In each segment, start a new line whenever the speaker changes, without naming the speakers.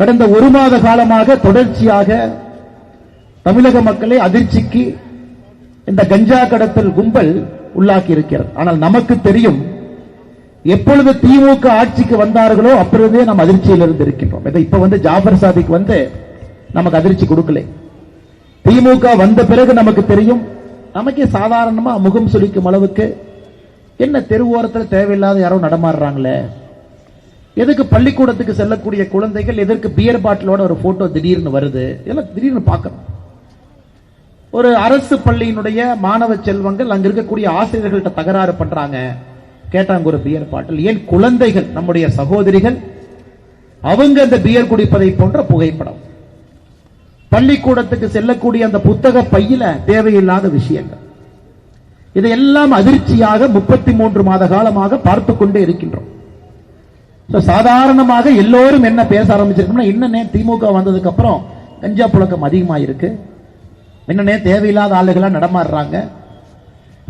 கடந்த ஒரு மாத காலமாக தொடர்ச்சியாக தமிழக மக்களை அதிர்ச்சிக்கு இந்த கஞ்சா கடத்தல் கும்பல் உள்ளாக்கி இருக்கிறது ஆனால் நமக்கு தெரியும் எப்பொழுது திமுக ஆட்சிக்கு வந்தார்களோ அப்பொழுதே நாம் அதிர்ச்சியில் இருந்து இருக்கின்றோம். இதை இப்ப வந்து ஜாஃபர் சாதிக் வந்து நமக்கு அதிர்ச்சி கொடுக்கல. திமுக வந்த பிறகு நமக்கு தெரியும் நமக்கே சாதாரணமா முகம் சுழிக்கும் அளவுக்கு என்ன தெருவோரத்தில் தேவையில்லாத யாரோ நடமாடுறாங்களே. எதுக்கு பள்ளிக்கூடத்துக்கு செல்லக்கூடிய குழந்தைகள் எதற்கு பியர் பாட்டிலோட ஒரு போட்டோ திடீர்னு வருது? இதெல்லாம் திடீர்னு பார்க்கணும். ஒரு அரசு பள்ளியினுடைய மாணவ செல்வங்கள் அங்க இருக்கக்கூடிய ஆசிரியர்கள்ட்ட தகராறு பண்றாங்க. கேட்டாங்க ஒரு பியர் பாட்டில் ஏன் குழந்தைகள் நம்முடைய சகோதரிகள் அவங்க அந்த பியர் குடிப்பதை போன்ற புகைப்படம். பள்ளிக்கூடத்துக்கு செல்லக்கூடிய அந்த புத்தக பையில தேவையில்லாத விஷயங்கள். இதையெல்லாம் அதிர்ச்சியாக முப்பத்தி மூன்று மாத காலமாக பார்த்து கொண்டே இருக்கின்றோம். சாதாரணமாக எல்லோரும் என்ன பேச ஆரம்பிச்சிருக்கோம்னா என்னன்னே திமுக வந்ததுக்கு அப்புறம் கஞ்சா புழக்கம் அதிகமா இருக்கு என்னன்னே தேவையில்லாத ஆளுகளாக நடமாடுறாங்க.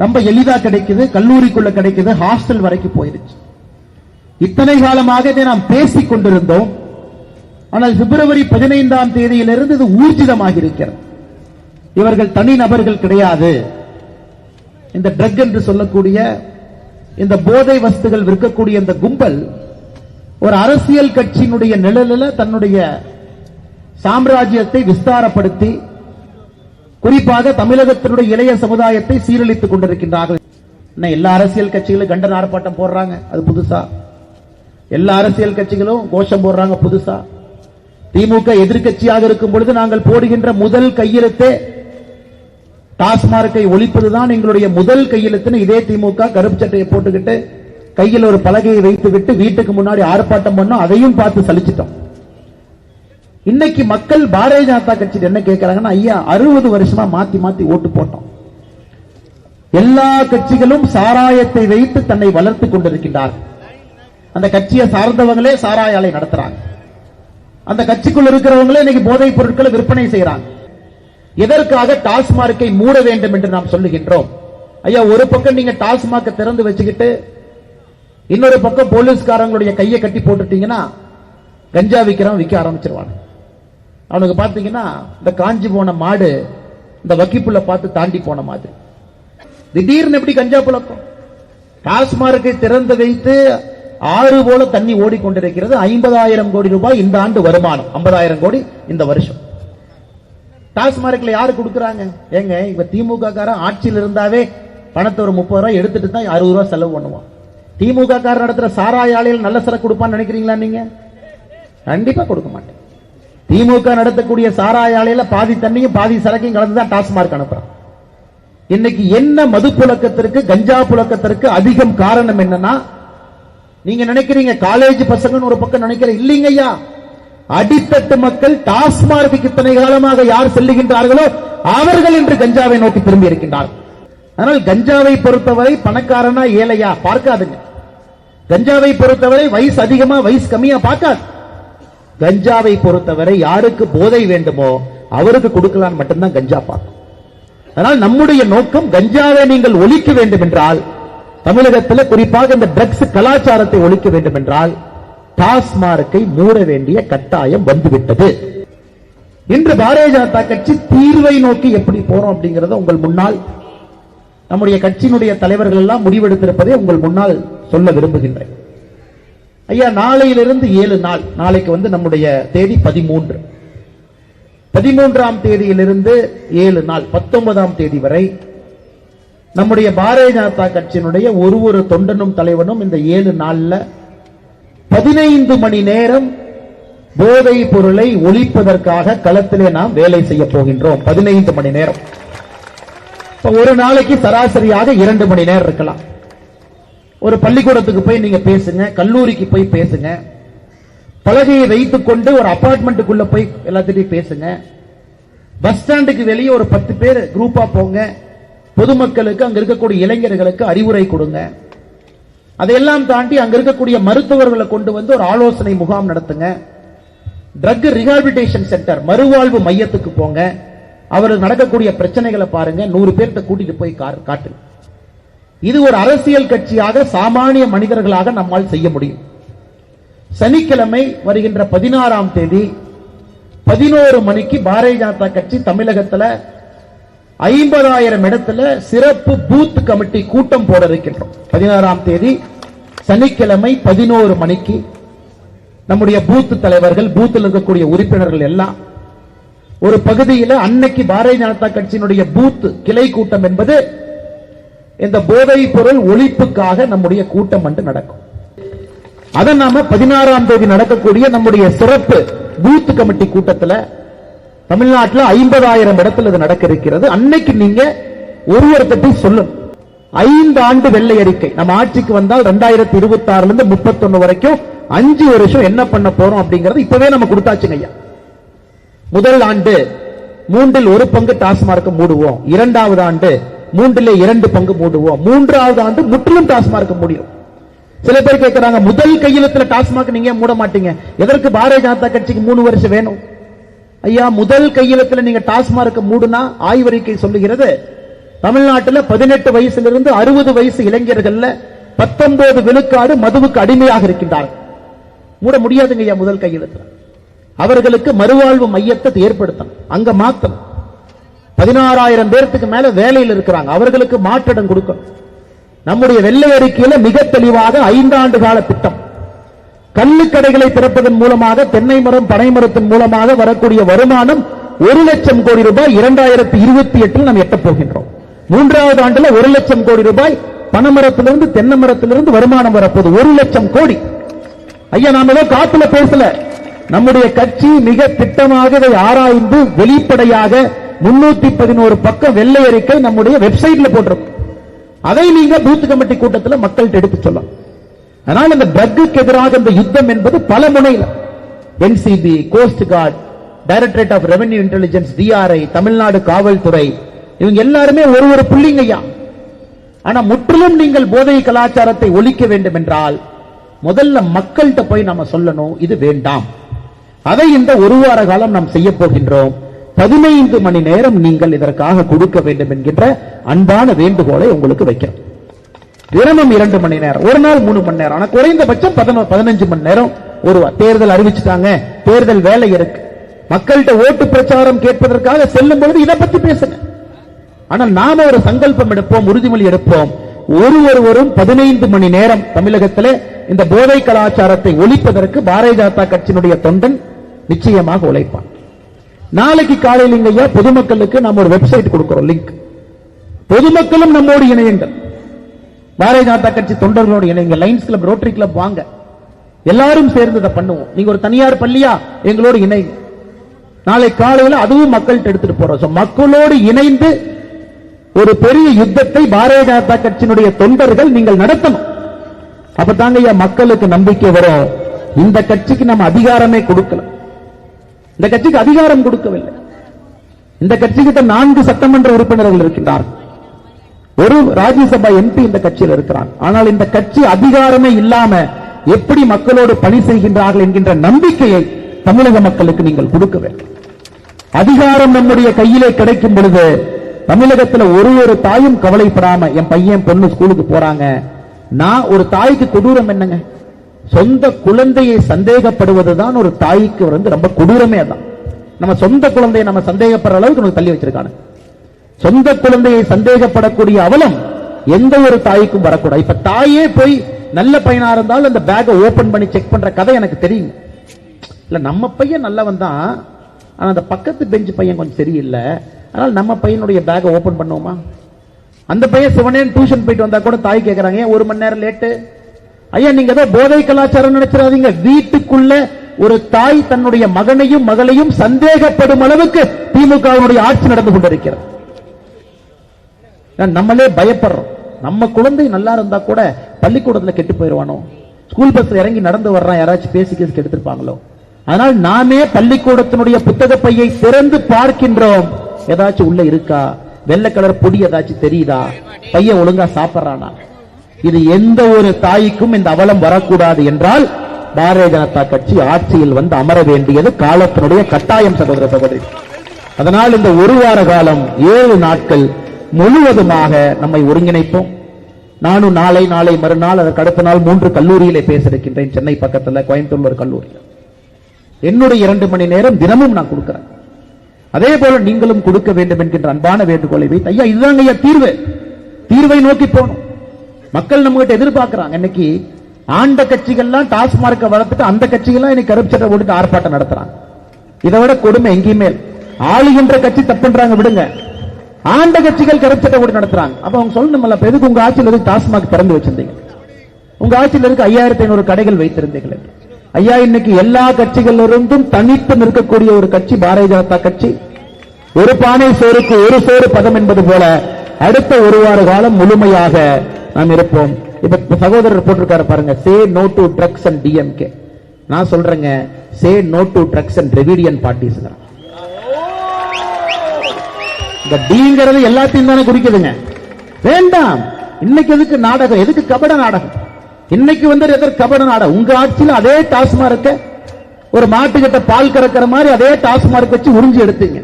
ரொம்ப எளிதா கிடைக்குது கல்லூரிக்குள்ள கிடைக்குது ஹாஸ்டல் வரைக்கும் போயிருச்சு. இத்தனை காலமாக இதை நாம் பேசிக் கொண்டிருந்தோம். ஆனால் பிப்ரவரி பதினைந்தாம் தேதியிலிருந்து இது ஊர்ஜிதமாக இருக்கிறது. இவர்கள் தனி நபர்கள் கிடையாது. இந்த ட்ரக் என்று சொல்லக்கூடிய இந்த போதை வஸ்துகள் விற்கக்கூடிய இந்த கும்பல் ஒரு அரசியல் கட்சியினுடைய நிழலில் தன்னுடைய சாம்ராஜ்யத்தை விஸ்தாரப்படுத்தி குறிப்பாக தமிழகத்தினுடைய இளைய சமுதாயத்தை சீரழித்துக் கொண்டிருக்கின்றார்கள். என்ன எல்லா அரசியல் கட்சிகளும் கண்டன ஆர்ப்பாட்டம் போடுறாங்க அது புதுசா? எல்லா அரசியல் கட்சிகளும் கோஷம் போடுறாங்க புதுசா? திமுக எதிர்க்கட்சியாக இருக்கும் பொழுது நாங்கள் போடுகின்ற முதல் கையெழுத்தே டாஸ்மார்க்கை ஒழிப்பதுதான் எங்களுடைய முதல் கையெழுத்துன்னு இதே திமுக கருப்பு சட்டையை போட்டுக்கிட்டு கையில் ஒரு பலகையை வைத்து விட்டு வீட்டுக்கு முன்னாடி ஆர்ப்பாட்டம் பண்ணோம் அதையும் பார்த்து சலிச்சிட்டோம். இன்னைக்கு மக்கள் பாரதிய ஜனதா கட்சி என்ன கேட்கிறாங்கன்னா ஐயா அறுபது வருஷமா மாத்தி மாத்தி ஓட்டு போட்டோம். எல்லா கட்சிகளும் சாராயத்தை வைத்து தன்னை வளர்த்து கொண்டிருக்கின்றார் அந்த கட்சியை சார்ந்தவங்களே சாராய ஆலை நடத்துறாங்க. அந்த கட்சிக்குள் இருக்கிறவங்களே இன்னைக்கு போதைப் பொருட்களை விற்பனை செய்யறாங்க எதற்காக டாஸ்மார்க்கை மூட வேண்டும் என்று நாம் சொல்லுகின்றோம்? ஐயா ஒரு பக்கம் நீங்க டாஸ்மார்க்கை திறந்து வச்சுக்கிட்டு இன்னொரு பக்கம் போலீஸ்காரங்களுடைய கையை கட்டி போட்டுட்டீங்கன்னா கஞ்சா விற்கிறவன் விற்க ஆரம்பிச்சிருவாங்க அவனுக்கு பாத்தீங்கன்னா இந்த காஞ்சி போன மாடு இந்த வக்கிப்புள்ள பார்த்து தாண்டி போன மாதிரி. திடீர்னு எப்படி கஞ்சா புழக்கம்? டாஸ்மார்க்கை திறந்து வைத்து ஆறு போல தண்ணி ஓடிக்கொண்டிருக்கிறது. ஐம்பதாயிரம் கோடி ரூபாய் இந்த ஆண்டு வருமானம். ஐம்பதாயிரம் கோடி இந்த வருஷம். டாஸ்மார்க்ல யாரு கொடுக்குறாங்க? ஏங்க இப்ப திமுக காரன் ஆட்சியில் இருந்தாவே பணத்தை ஒரு முப்பது ரூபாய் எடுத்துட்டு தான் அறுபது ரூபாய் செலவு பண்ணுவான். திமுக காரன் நடத்துற சாராய ஆலையில் நல்ல சரக்கு கொடுப்பான்னு நினைக்கிறீங்களா நீங்க? கண்டிப்பா கொடுக்க மாட்டேன். திமுக நடத்தக்கூடிய சாராய ஆலையில பாதி தண்ணியும் பாதி சரக்கையும் கலந்து தான் டாஸ்மார்க் அனுப்புறான். இன்னைக்கு என்ன மது புழக்கத்திற்கு கஞ்சா புழக்கத்திற்கு அதிகம் காரணம் என்னன்னா நீங்க நினைக்கிறீங்க காலேஜ் பசங்கன்னு ஒரு பக்கம் நினைக்கிற இல்லீங்கையா அடித்தட்டு மக்கள் டாஸ்மார்க்கு இத்தனை காலமாக யார் செல்லுகின்றார்களோ அவர்கள் இன்று கஞ்சாவை நோக்கி திரும்பி இருக்கின்றார்கள். ஆனால் கஞ்சாவை பொறுத்தவரை பணக்காரனா ஏழையா? பார்க்காதுங்க. கஞ்சாவை பொறுத்தவரை வயசு அதிகமா வயசு கம்மியா பார்க்காது கஞ்சாவை பொறுத்தவரை யாருக்கு போதை வேண்டுமோ அவருக்கு கொடுக்கலாம் மட்டும்தான் கஞ்சா பார்க்கும். அதனால் நம்முடைய நோக்கம் கஞ்சாவை நீங்கள் ஒழிக்க வேண்டும் என்றால் தமிழகத்தில் குறிப்பாக இந்த ட்ரக்ஸ் கலாச்சாரத்தை ஒழிக்க வேண்டும் என்றால் டாஸ்மார்க்கை மூட வேண்டிய கட்டாயம் வந்துவிட்டது. இன்று பாரதிய ஜனதா கட்சி தீர்வை நோக்கி எப்படி போறோம் அப்படிங்கறத உங்கள் முன்னால் நம்முடைய கட்சியினுடைய தலைவர்கள் எல்லாம் முடிவெடுத்திருப்பதை உங்கள் முன்னால் சொல்ல விரும்புகின்றேன். ஐயா நாளையிலிருந்து ஏழு நாள். நாளைக்கு வந்து நம்முடைய தேதி பதிமூன்று. பதிமூன்றாம் தேதியிலிருந்து ஏழு நாள் பத்தொன்பதாம் தேதி வரை நம்முடைய பாரதிய ஜனதா கட்சியினுடைய ஒரு ஒரு தொண்டனும் தலைவனும் இந்த ஏழு நாள்ல பதினைந்து மணி நேரம் போதை பொருளை ஒழிப்பதற்காக களத்திலே நாம் வேலை செய்ய போகின்றோம். பதினைந்து மணி நேரம். ஒரு நாளைக்கு சராசரியாக இரண்டு மணி நேரம் இருக்கலாம். ஒரு பள்ளிக்கூடத்துக்கு போய் நீங்க பேசுங்க கல்லூரிக்கு போய் பேசுங்க. பலகையை வைத்துக் கொண்டு ஒரு அபார்ட்மெண்ட்டுக்குள்ள போய் எல்லாத்திட்டையும் பேசுங்க. பஸ் ஸ்டாண்டுக்கு வெளியே ஒரு பத்து பேர் குரூப்பா போங்க. பொதுமக்களுக்கு அங்க இருக்கக்கூடிய இளைஞர்களுக்கு அறிவுரை கொடுங்க. அதையெல்லாம் தாண்டி அங்க இருக்கக்கூடிய மருத்துவர்களை கொண்டு வந்து ஒரு ஆலோசனை முகாம் நடத்துங்க. ட்ரக் ரிஹாபிலிட்டேஷன் சென்டர் மறுவாழ்வு மையத்துக்கு போங்க. அவருக்கு நடக்கக்கூடிய பிரச்சனைகளை பாருங்க. நூறு பேர்த்த கூட்டிட்டு போய் கா- காட்டுங்க இது ஒரு அரசியல் கட்சியாக சாமானிய மனிதர்களாக நம்மால் செய்ய முடியும். சனிக்கிழமை வருகின்ற பதினாறாம் தேதி பதினோரு மணிக்கு பாரதிய ஜனதா கட்சி தமிழகத்துல ஐம்பதாயிரம் இடத்துல சிறப்பு பூத் கமிட்டி கூட்டம் போட இருக்கின்றோம். பதினாறாம் தேதி சனிக்கிழமை பதினோரு மணிக்கு நம்முடைய பூத் தலைவர்கள் பூத்தில் இருக்கக்கூடிய உறுப்பினர்கள் எல்லாம் ஒரு பகுதியில் அன்னைக்கு பாரதிய ஜனதா கட்சியினுடைய பூத் கிளை கூட்டம் என்பது இந்த போதைப் பொருள் ஒழிப்புக்காக நம்முடைய கூட்டம் வந்து நடக்கும். அதை நாம பதினாறாம் தேதி நடக்கக்கூடிய நம்முடைய சிறப்பு பூத் கமிட்டி கூட்டத்துல தமிழ்நாட்டில் ஐம்பதாயிரம் இடத்துல இது நடக்க இருக்கிறது அன்னைக்கு நீங்க ஒருவர்கிட்ட போய் சொல்லும் ஐந்து ஆண்டு வெள்ளை அறிக்கை. நம்ம ஆட்சிக்கு வந்தால் ரெண்டாயிரத்தி இருபத்தி ஆறுல இருந்து முப்பத்தொன்னு வரைக்கும் அஞ்சு வருஷம் என்ன பண்ண போறோம் அப்படிங்கறது இப்பவே நம்ம கொடுத்தாச்சுங்க ஐயா. முதல் ஆண்டு மூன்றில் ஒரு பங்கு டாஸ்மார்க் மூடுவோம். இரண்டாவது ஆண்டு மூன்றிலே இரண்டு பங்கு மூடுவோம் மூன்றாவது ஆண்டு முற்றிலும் டாஸ்மார்க் முடியும். சில பேர் கேட்கிறாங்க முதல் கையெழுத்துல டாஸ்மாக் நீங்க மூட மாட்டீங்க. எதற்கு பாரதிய ஜனதா கட்சிக்கு மூணு வருஷம் வேணும்? ஐயா முதல் கையெழுத்துல நீங்க டாஸ்மார்க் மூடுனா ஆய்வறிக்கை சொல்லுகிறது தமிழ்நாட்டில் பதினெட்டு வயசிலிருந்து அறுபது வயசு இளைஞர்கள்ல பத்தொன்பது விழுக்காடு மதுவுக்கு அடிமையாக இருக்கின்றார்கள். மூட முடியாதுங்க ஐயா முதல் கையெழுத்துல. அவர்களுக்கு மறுவாழ்வு மையத்தை ஏற்படுத்தணும். அங்க மாத்தணும். பதினாறாயிரம் பேர்த்துக்கு மேல வேலையில் இருக்கிறாங்க. அவர்களுக்கு மாற்றிடம் கொடுக்கணும். நம்முடைய வெள்ளை அறிக்கையில மிக தெளிவாக ஐந்தாண்டு கால திட்டம். கள்ளுக்கடைகளை திறப்பதன் மூலமாக தென்னை மரம் பனை மரத்தின் மூலமாக வரக்கூடிய வருமானம் ஒரு லட்சம் கோடி ரூபாய் இரண்டாயிரத்தி இருபத்தி எட்டில் நாம் எட்டப் போகின்றோம். மூன்றாவது ஆண்டுல ஒரு லட்சம் கோடி ரூபாய் பனமரத்திலிருந்து தென்னை மரத்திலிருந்து வருமானம் வரப்போகுது. ஒரு லட்சம் கோடி. ஐயா நாம ஏதோ காத்துல பேசல. நம்முடைய கட்சி மிக திட்டமாக இதை ஆராய்ந்து வெளிப்படையாக முன்னூத்தி பதினோரு பக்கம் வெள்ளை அறிக்கை நம்முடைய வெப்சைட்ல போட்டிருக்கும் அதை நீங்க பூத் கமிட்டி கூட்டத்தில் மக்கள்கிட்ட எடுத்து சொல்லலாம். அதனால் இந்த ட்ரக்குக்கு எதிராக இந்த யுத்தம் என்பது பல முனையில். NCB coast guard directorate of revenue intelligence DRI Tamil Nadu காவல்துறை இவங்க எல்லாருமே ஒரு ஒரு புள்ளிங்கய்யா ஆனா முற்றிலும் நீங்கள் போதை கலாச்சாரத்தை ஒழிக்க வேண்டும் என்றால் முதல்ல மக்கள்கிட்ட போய் நம்ம சொல்லணும் இது வேண்டாம். அதை இந்த ஒரு வார காலம் நாம் செய்ய போகின்றோம். பதினைந்து மணி நேரம் நீங்கள் இதற்காக கொடுக்க வேண்டும் என்கின்ற அன்பான வேண்டுகோளை உங்களுக்கு வைக்கிறோம். தினமும் இரண்டு மணி நேரம் ஒரு நாள் மூணு மணி நேரம். ஆனா குறைந்தபட்சம் பதினோ- பதினஞ்சு மணி நேரம் ஒரு தேர்தல் அறிவிச்சுட்டாங்க தேர்தல் வேலை இருக்கு. மக்கள்கிட்ட ஓட்டு பிரச்சாரம் கேட்பதற்காக செல்லும் பொழுது இதை பத்தி பேசுங்க. ஆனா நாம ஒரு சங்கல்பம் எடுப்போம் உறுதிமொழி எடுப்போம். ஒரு ஒருவரும் பதினைந்து மணி நேரம் தமிழகத்தில் இந்த போதை கலாச்சாரத்தை ஒழிப்பதற்கு பாரதிய ஜனதா கட்சியினுடைய தொண்டன் நிச்சயமாக உழைப்பான். நாளைக்கு காலையில் இங்கய்யா பொதுமக்களுக்கு நம்ம ஒரு வெப்சைட் கொடுக்கிறோம் லிங்க் பொதுமக்களும் நம்மோடு இணையுங்கள். பாரதிய ஜனதா கட்சி தொண்டர்களோடு இணைங்க லைன்ஸ் கிளப் ரோட்டரி கிளப் வாங்க. எல்லாரும் சேர்ந்து இதை பண்ணுவோம். நீங்க ஒரு தனியார் பள்ளியா எங்களோடு இணைங்க நாளை காலையில அதுவும் மக்கள்கிட்ட எடுத்துட்டு போறோம். மக்களோடு இணைந்து ஒரு பெரிய யுத்தத்தை பாரதிய ஜனதா கட்சியினுடைய தொண்டர்கள் நீங்கள் நடத்தணும். அப்பதாங்க ஐயா மக்களுக்கு நம்பிக்கை வரும். இந்த கட்சிக்கு நம்ம அதிகாரமே கொடுக்கல. இந்த கட்சிக்கு அதிகாரம் கொடுக்கவில்லை. இந்த கட்சிக்கிட்ட நான்கு சட்டமன்ற உறுப்பினர்கள் இருக்கின்றார்கள் ஒரு ராஜ்யசபா எம்பி இந்த கட்சியில் இருக்கிறான் ஆனால் இந்த கட்சி அதிகாரமே இல்லாம எப்படி மக்களோடு பணி செய்கின்றார்கள் என்கின்ற நம்பிக்கையை தமிழக மக்களுக்கு நீங்கள் கொடுக்க வேண்டும். அதிகாரம் நம்முடைய கையிலே கிடைக்கும் பொழுது தமிழகத்துல ஒரு ஒரு தாயும் கவலைப்படாம என் பையன் பொண்ணு ஸ்கூலுக்கு போறாங்க. நான் ஒரு தாய்க்கு கொடூரம் என்னங்க? சொந்த குழந்தையை சந்தேகப்படுவதுதான் ஒரு தாய்க்கு வந்து ரொம்ப கொடூரமே தான் நம்ம சொந்த குழந்தையை நம்ம சந்தேகப்படுற அளவுக்கு நமக்கு தள்ளி வச்சிருக்காங்க. சொந்த குழந்தையை சந்தேகப்படக்கூடிய அவலம் எந்த ஒரு தாய்க்கும் வரக்கூடாது. இப்ப தாயே போய் நல்ல பையனா இருந்தாலும் அந்த பேக்கை ஓபன் பண்ணி செக் பண்ற கதை எனக்கு தெரியும். இல்ல நம்ம பையன் நல்லவன் தான். ஆனா அந்த பக்கத்து பெஞ்ச் பையன் கொஞ்சம் சரியில்லை. அதனால நம்ம பையனுடைய பேக்கை ஓபன் பண்ணுவோமா? அந்த பையன் சிவனேன் டியூஷன் போயிட்டு வந்தா கூட தாய் கேட்கறாங்க ஒரு மணி நேரம் லேட்டு ஐயா நீங்க ஏதோ போதை கலாச்சாரம் நினைச்சிடாதீங்க. வீட்டுக்குள்ள ஒரு தாய் தன்னுடைய மகனையும் மகளையும் சந்தேகப்படும் அளவுக்கு திமுகவினுடைய ஆட்சி நடந்து கொண்டிருக்கிறது. நம்மளே பயப்படுறோம். நம்ம குழந்தை நல்லா இருந்தா கூட பள்ளிக்கூடத்துல கெட்டு போயிடுவானோ ஸ்கூல் பஸ்ல இறங்கி நடந்து வர்றான் யாராச்சும் பேசி கேசி எடுத்திருப்பாங்களோ அதனால் நாமே பள்ளிக்கூடத்தினுடைய புத்தக பையை திறந்து பார்க்கின்றோம். ஏதாச்சும் உள்ள இருக்கா? வெள்ளை கலர் பொடி ஏதாச்சும் தெரியுதா? பையன் ஒழுங்கா சாப்பிடுறானா? இது எந்த ஒரு தாய்க்கும் இந்த அவலம் வரக்கூடாது என்றால் பாரதிய ஜனதா கட்சி ஆட்சியில் வந்து அமர வேண்டியது காலத்தினுடைய கட்டாயம் சகோதர சகோதரி. அதனால் இந்த ஒரு வார காலம் ஏழு நாட்கள் முழுவதுமாக நம்மை ஒருங்கிணைப்போம். நானும் நாளை நாளை மறுநாள் அதற்கு அடுத்த நாள் மூன்று கல்லூரியிலே பேசிருக்கின்றேன் சென்னை பக்கத்துல கோயம்புத்தூர்ல ஒரு கல்லூரி என்னுடைய இரண்டு மணி நேரம் தினமும் நான் கொடுக்கிறேன். அதே போல நீங்களும் கொடுக்க வேண்டும் என்கின்ற அன்பான வேண்டுகோளை வைத்து ஐயா இதுதாங்க ஐயா தீர்வு. தீர்வை நோக்கி போகணும். மக்கள் நம்ம கிட்ட எதிர்பார்க்கிறாங்க. இன்னைக்கு ஆண்ட கட்சிகள்லாம் டாஸ்மார்க்க வளர்த்துட்டு அந்த கட்சிகள்லாம் இன்னைக்கு கருப்பு சட்டை ஆர்ப்பாட்டம் நடத்துறாங்க. இதை விட கொடுமை எங்கேயுமே ஆளுகின்ற கட்சி தப்புன்றாங்க விடுங்க. ஆண்ட கட்சிகள் கருப்பு சட்டை போட்டு நடத்துறாங்க. அப்ப அவங்க சொல்லணும்ல எதுக்கு உங்க ஆட்சியில் இருக்கு டாஸ்மாக் திறந்து வச்சிருந்தீங்க? உங்க ஆட்சியில் இருக்கு ஐயாயிரத்தி ஐநூறு கடைகள் வைத்திருந்தீங்களே? ஐயா இன்னைக்கு எல்லா கட்சிகளிலிருந்தும் தனித்து நிற்கக்கூடிய ஒரு கட்சி பாரதிய ஜனதா கட்சி. ஒரு பானை சோறுக்கு ஒரு சோறு பதம் என்பது போல அடுத்த ஒரு வார காலம் முழுமையாக நாம் இருப்போம். இப்ப சகோதரர் போட்டிருக்காரு பாருங்க say no to drugs and DMK நான் சொல்றேங்க say no to drugs and ரெவிடியன் parties தான் இந்த டிங்கிறது எல்லாத்தையும் தானே குறிக்குதுங்க. வேண்டாம். இன்னைக்கு எதுக்கு நாடகம்? எதுக்கு கபட நாடகம்? இன்னைக்கு வந்து எதற்கு கபட நாடகம்? உங்க ஆட்சியில் அதே டாஸ்மார்க்க ஒரு மாட்டுக்கிட்ட பால் கறக்கிற மாதிரி அதே டாஸ்மார்க் வச்சு உறிஞ்சி எடுத்தீங்க.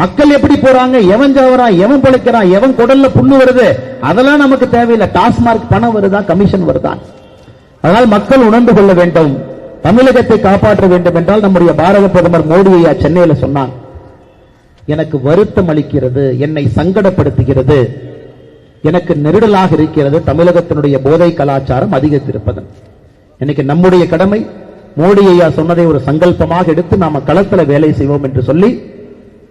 மக்கள் எப்படி போறாங்க? எவன் ஜாவறான் எவன் பிழைக்கிறான்? எவன் குடல்ல புண்ணு வருது? அதெல்லாம் நமக்கு தேவையில்லை. டாஸ்மார்க் பணம் வருதா? கமிஷன் வருதா? அதனால் மக்கள் உணர்ந்து கொள்ள வேண்டும். தமிழகத்தை காப்பாற்ற வேண்டும் என்றால் நம்முடைய பாரத பிரதமர் மோடி ஐயா சென்னையில சொன்னாங்க எனக்கு வருத்தம் அளிக்கிறது. என்னை சங்கடப்படுத்துகிறது. எனக்கு நெருடலாக இருக்கிறது. தமிழகத்தினுடைய போதை கலாச்சாரம் அதிகரித்திருப்பது இன்னைக்கு நம்முடைய கடமை மோடி ஐயா சொன்னதை ஒரு சங்கல்பமாக எடுத்து நாம களத்துல வேலை செய்வோம் என்று சொல்லி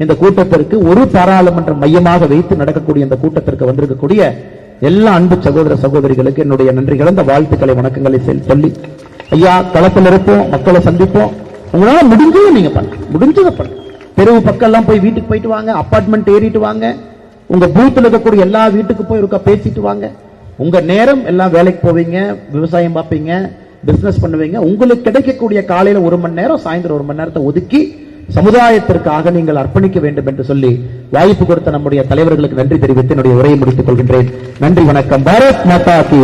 இந்த கூட்டத்திற்கு ஒரு பாராளுமன்ற மையமாக வைத்து நடக்கக்கூடிய இந்த கூட்டத்திற்கு வந்திருக்கக்கூடிய எல்லா அன்பு சகோதர சகோதரிகளுக்கு என்னுடைய நன்றி கலந்த வாழ்த்துக்களை வணக்கங்களை சொல்லி ஐயா களத்தில் இருப்போம் மக்களை சந்திப்போம். உங்களால முடிஞ்சதை நீங்க பண்ணுங்க முடிஞ்சதை பண்ண தெருவு பக்கம் எல்லாம் போய் வீட்டுக்கு போயிட்டு வாங்க அபார்ட்மெண்ட் ஏறிட்டு வாங்க. உங்க பூத்தில் இருக்கக்கூடிய எல்லா வீட்டுக்கு போய் இருக்க பேசிட்டு வாங்க. உங்க நேரம் எல்லாம் வேலைக்கு போவீங்க விவசாயம் பார்ப்பீங்க பிசினஸ் பண்ணுவீங்க. உங்களுக்கு கிடைக்கக்கூடிய காலையில ஒரு மணி நேரம் சாயந்தரம் ஒரு மணி நேரத்தை ஒதுக்கி சமுதாயத்திற்காக நீங்கள் அர்ப்பணிக்க வேண்டும் என்று சொல்லி வாய்ப்பு கொடுத்த நம்முடைய தலைவர்களுக்கு நன்றி தெரிவித்து என்னுடைய உரையை முடித்துக் கொள்கின்றேன். நன்றி வணக்கம். பாரத் மாதா கி.